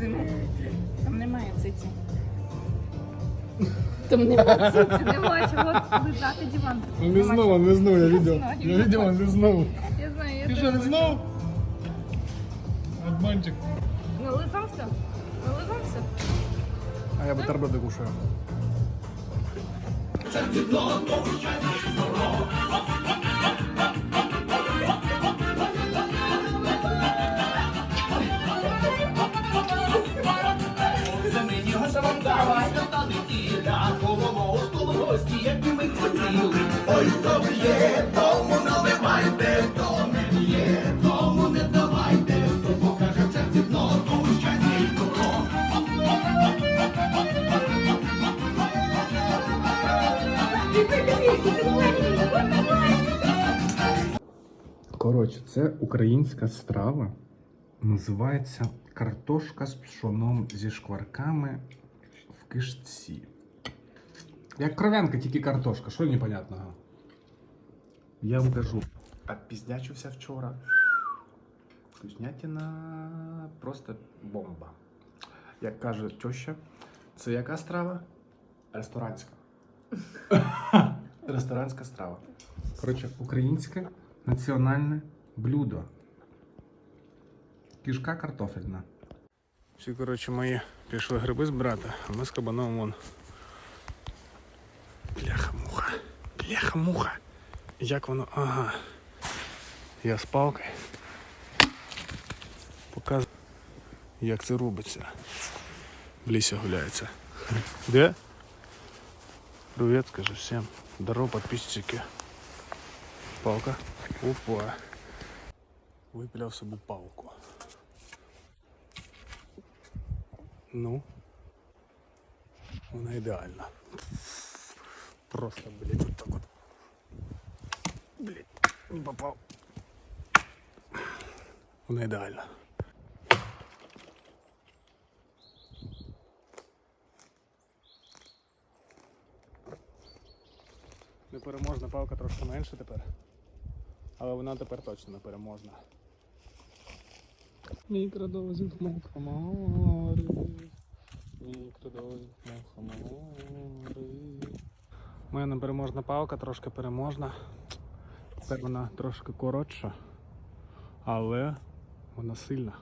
цим. Там немає циці. Там немає циці, нема чого лежати диван. Он Нема лизнул, он лизнул, я видел. Я он лизнул. чого. Я знаю, я теж что, бачу. лизнул? Обманчик. Нализався? Нализався? А я бутерброды кушаю. Замені гасавандава, та неділя, коло коло гості, які ми хотіли. Ой, хто б'є, тому наливайте, хто не б'є, тому не давайте, хто покаже в серці дно, тому щастя й добро. Коротше, це українська страва. Називається картошка з пшоном зі шкварками в кишці. Як кров'янка, тільки картошка, що непонятного? Я вам кажу, підпіздячився вчора. Вкуснятина просто бомба. Як каже теща, це яка страва? Ресторанська. Ресторанська страва. Коротше, українське національне блюдо. Кішка картофельна. Всі, коротше, мої пішли гриби збирати, а ми з кабаном вон. Бляха-муха. Бляха-муха. Як воно. Ага. Я з палкою. Показую, як це робиться. В лісі гуляється. Де? Привіт, скажи всім. Здорово, подписчики. Палка. Опа. Випиляв собі палку. Ну. Вона ідеальна. Просто, блядь, вот так вот. Блядь, не попав. Вона ідеальна. Непереможна палка трошки менше тепер. Але вона тепер точно непереможна. Мікродозинг мухомори. Мікродозинг мене Моя непереможна палка трошки переможна. Тепер вона трошки коротша, але вона сильна.